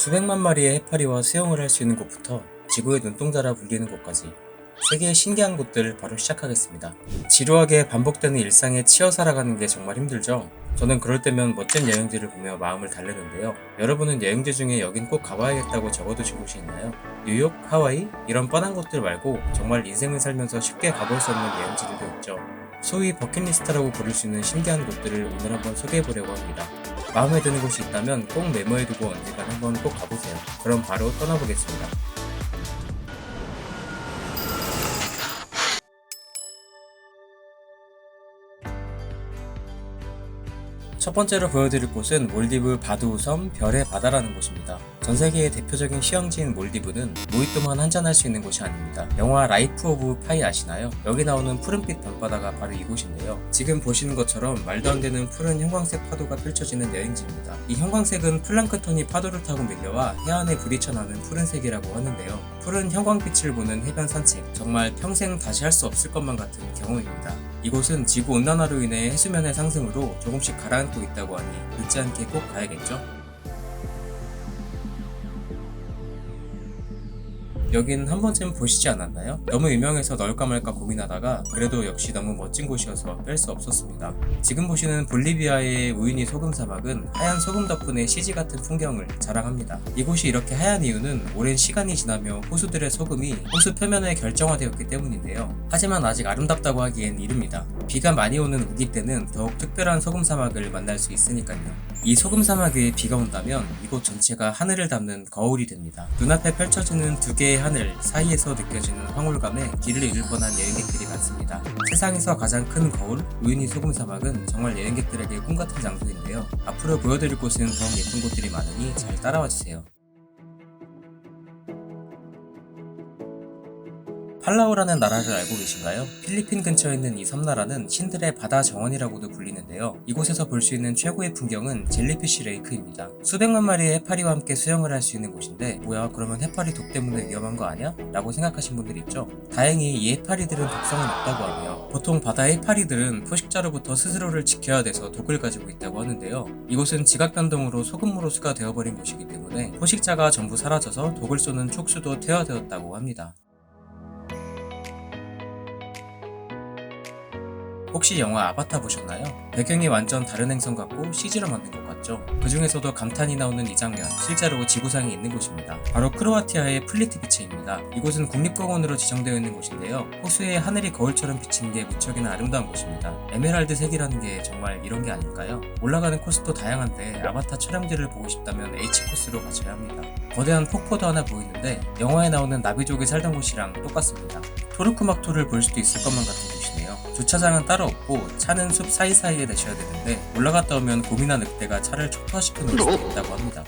수백만 마리의 해파리와 수영을 할 수 있는 곳부터 지구의 눈동자라 불리는 곳까지 세계의 신기한 곳들을 바로 시작하겠습니다. 지루하게 반복되는 일상에 치여 살아가는 게 정말 힘들죠? 저는 그럴 때면 멋진 여행지를 보며 마음을 달래는데요. 여러분은 여행지 중에 여긴 꼭 가봐야겠다고 적어두신 곳이 있나요? 뉴욕, 하와이? 이런 뻔한 곳들 말고 정말 인생을 살면서 쉽게 가볼 수 없는 여행지들도 있죠. 소위 버킷리스트라고 부를 수 있는 신기한 곳들을 오늘 한번 소개해보려고 합니다. 마음에 드는 곳이 있다면 꼭 메모해두고 언젠간 한번 꼭 가보세요. 그럼 바로 떠나보겠습니다. 첫 번째로 보여드릴 곳은 몰디브 바두우섬 별의 바다라는 곳입니다. 전 세계의 대표적인 휴양지인 몰디브는 모히또만 한잔할 수 있는 곳이 아닙니다. 영화 라이프 오브 파이 아시나요? 여기 나오는 푸른빛 밤바다가 바로 이곳인데요. 지금 보시는 것처럼 말도 안 되는 푸른 형광색 파도가 펼쳐지는 여행지입니다. 이 형광색은 플랑크톤이 파도를 타고 밀려와 해안에 부딪혀나는 푸른색이라고 하는데요. 푸른 형광빛을 보는 해변 산책, 정말 평생 다시 할 수 없을 것만 같은 경험입니다. 이곳은 지구 온난화로 인해 해수면의 상승으로 조금씩 가라앉고 있다고 하니 늦지 않게 꼭 가야겠죠? 여긴 한 번쯤 보시지 않았나요? 너무 유명해서 넣을까 말까 고민하다가 그래도 역시 너무 멋진 곳이어서 뺄 수 없었습니다. 지금 보시는 볼리비아의 우유니 소금 사막은 하얀 소금 덕분에 CG 같은 풍경을 자랑합니다. 이곳이 이렇게 하얀 이유는 오랜 시간이 지나며 호수들의 소금이 호수 표면에 결정화되었기 때문인데요. 하지만 아직 아름답다고 하기엔 이릅니다. 비가 많이 오는 우기 때는 더욱 특별한 소금 사막을 만날 수 있으니까요. 이 소금 사막에 비가 온다면 이곳 전체가 하늘을 담는 거울이 됩니다. 눈앞에 펼쳐지는 두 개의 하늘 사이에서 느껴지는 황홀감에 길을 잃을 뻔한 여행객들이 많습니다. 세상에서 가장 큰 거울, 우유니 소금 사막은 정말 여행객들에게 꿈같은 장소인데요. 앞으로 보여드릴 곳은 더욱 예쁜 곳들이 많으니 잘 따라와 주세요. 팔라우라는 나라를 알고 계신가요? 필리핀 근처에 있는 이 섬나라는 신들의 바다 정원이라고도 불리는데요. 이곳에서 볼 수 있는 최고의 풍경은 젤리피쉬 레이크입니다. 수백만 마리의 해파리와 함께 수영을 할 수 있는 곳인데 뭐야 그러면 해파리 독 때문에 위험한 거 아니야? 라고 생각하신 분들 있죠? 다행히 이 해파리들은 독성은 없다고 하며 보통 바다 해파리들은 포식자로부터 스스로를 지켜야 돼서 독을 가지고 있다고 하는데요. 이곳은 지각 변동으로 소금물 호수가 되어버린 곳이기 때문에 포식자가 전부 사라져서 독을 쏘는 촉수도 퇴화되었다고 합니다. 혹시 영화 아바타 보셨나요? 배경이 완전 다른 행성 같고 CG로 만든 것 같죠? 그 중에서도 감탄이 나오는 이 장면, 실제로 지구상에 있는 곳입니다. 바로 크로아티아의 플리트 비치입니다. 이곳은 국립공원으로 지정되어 있는 곳인데요. 호수에 하늘이 거울처럼 비치는 게 무척이나 아름다운 곳입니다. 에메랄드 색이라는 게 정말 이런 게 아닐까요? 올라가는 코스도 다양한데 아바타 촬영지를 보고 싶다면 H 코스로 가셔야 합니다. 거대한 폭포도 하나 보이는데 영화에 나오는 나비족이 살던 곳이랑 똑같습니다. 토르크막토를 볼 수도 있을 것만 같은 곳이네요. 주차장은 따로 없고 차는 숲 사이사이에 내셔야 되는데 올라갔다 오면 곰이나 늑대가 차를 촉화시켜 놓을 수도 있다고 합니다.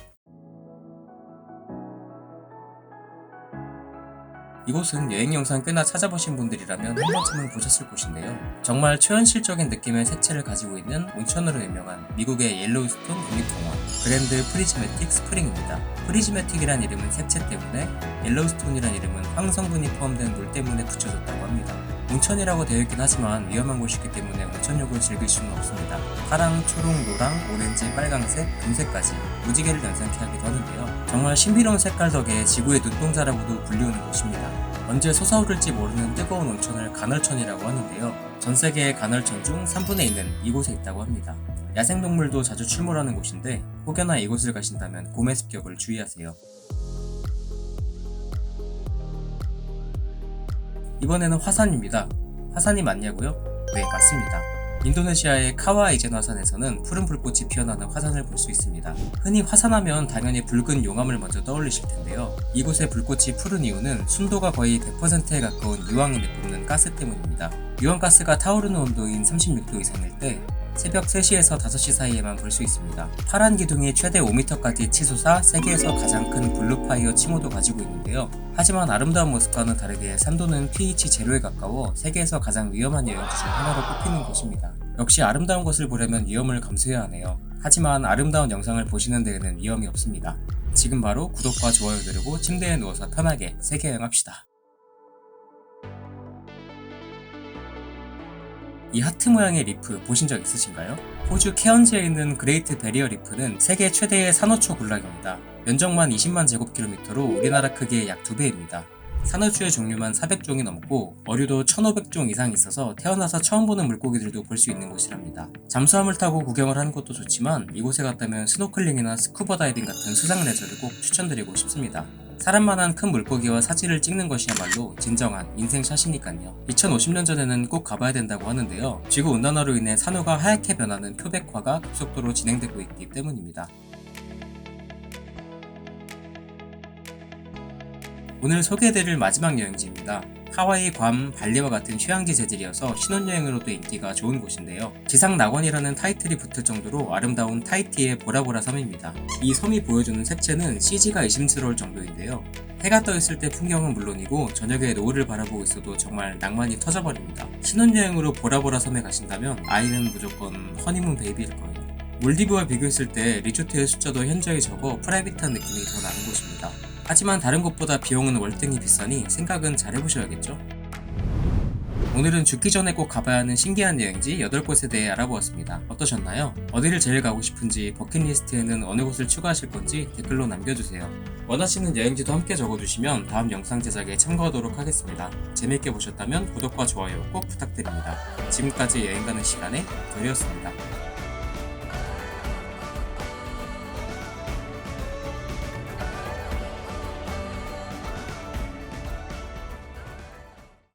이곳은 여행 영상 꽤나 찾아보신 분들이라면 한 번쯤은 보셨을 곳인데요. 정말 초현실적인 느낌의 색채를 가지고 있는 온천으로 유명한 미국의 옐로우스톤 국립공원 그랜드 프리즈매틱 스프링입니다. 프리즈매틱이란 이름은 색채 때문에 옐로우스톤이란 이름은 황성분이 포함된 물 때문에 붙여졌다고 합니다. 온천이라고 되어 있긴 하지만 위험한 곳이기 때문에 온천욕을 즐길 수는 없습니다. 파랑, 초록, 노랑, 오렌지, 빨강색, 금색까지 무지개를 연상케 하기도 하는데요. 정말 신비로운 색깔 덕에 지구의 눈동자라고도 불리우는 곳입니다. 언제 솟아오를지 모르는 뜨거운 온천을 간헐천이라고 하는데요. 전 세계의 간헐천 중 3분의 1은 이곳에 있다고 합니다. 야생동물도 자주 출몰하는 곳인데 혹여나 이곳을 가신다면 곰의 습격을 주의하세요. 이번에는 화산입니다. 화산이 맞냐고요? 네, 맞습니다. 인도네시아의 카와 이젠 화산에서는 푸른 불꽃이 피어나는 화산을 볼 수 있습니다. 흔히 화산하면 당연히 붉은 용암을 먼저 떠올리실 텐데요. 이곳의 불꽃이 푸른 이유는 순도가 거의 100%에 가까운 유황이 내뿜는 가스 때문입니다. 유황가스가 타오르는 온도인 36도 이상일 때 새벽 3시에서 5시 사이에만 볼 수 있습니다. 파란 기둥이 최대 5m까지 치솟아 세계에서 가장 큰 블루파이어 칭호도 가지고 있는데요. 하지만 아름다운 모습과는 다르게 산도는 pH 제로에 가까워 세계에서 가장 위험한 여행지 중 하나로 꼽히는 곳입니다. 역시 아름다운 것을 보려면 위험을 감수해야 하네요. 하지만 아름다운 영상을 보시는 데에는 위험이 없습니다. 지금 바로 구독과 좋아요 누르고 침대에 누워서 편하게 세계 여행합시다. 이 하트 모양의 리프 보신 적 있으신가요? 호주 케언즈에 있는 그레이트 베리어 리프는 세계 최대의 산호초 군락입니다. 면적만 20만 제곱킬로미터로 우리나라 크기의 약 2배입니다. 산호초의 종류만 400종이 넘고 어류도 1500종 이상 있어서 태어나서 처음 보는 물고기들도 볼 수 있는 곳이랍니다. 잠수함을 타고 구경을 하는 것도 좋지만 이곳에 갔다면 스노클링이나 스쿠버 다이빙 같은 수상 레저를 꼭 추천드리고 싶습니다. 사람만한 큰 물고기와 사진을 찍는 것이야말로 진정한 인생샷이니까요. 2050년 전에는 꼭 가봐야 된다고 하는데요. 지구 온난화로 인해 산호가 하얗게 변하는 표백화가 급속도로 진행되고 있기 때문입니다. 오늘 소개해드릴 마지막 여행지입니다. 하와이, 괌, 발리와 같은 휴양지 재질이어서 신혼여행으로도 인기가 좋은 곳인데요. 지상 낙원이라는 타이틀이 붙을 정도로 아름다운 타이티의 보라보라 섬입니다. 이 섬이 보여주는 색채는 CG가 의심스러울 정도인데요. 해가 떠 있을 때 풍경은 물론이고 저녁에 노을을 바라보고 있어도 정말 낭만이 터져버립니다. 신혼여행으로 보라보라 섬에 가신다면 아이는 무조건 허니문 베이비일 거예요. 몰디브와 비교했을 때 리조트의 숫자도 현저히 적어 프라이빗한 느낌이 더 나는 곳입니다. 하지만 다른 곳보다 비용은 월등히 비싸니 생각은 잘 해보셔야겠죠? 오늘은 죽기 전에 꼭 가봐야 하는 신기한 여행지 8곳에 대해 알아보았습니다. 어떠셨나요? 어디를 제일 가고 싶은지 버킷리스트에는 어느 곳을 추가하실 건지 댓글로 남겨주세요. 원하시는 여행지도 함께 적어주시면 다음 영상 제작에 참고하도록 하겠습니다. 재밌게 보셨다면 구독과 좋아요 꼭 부탁드립니다. 지금까지 여행 가는 시간에 별이었습니다.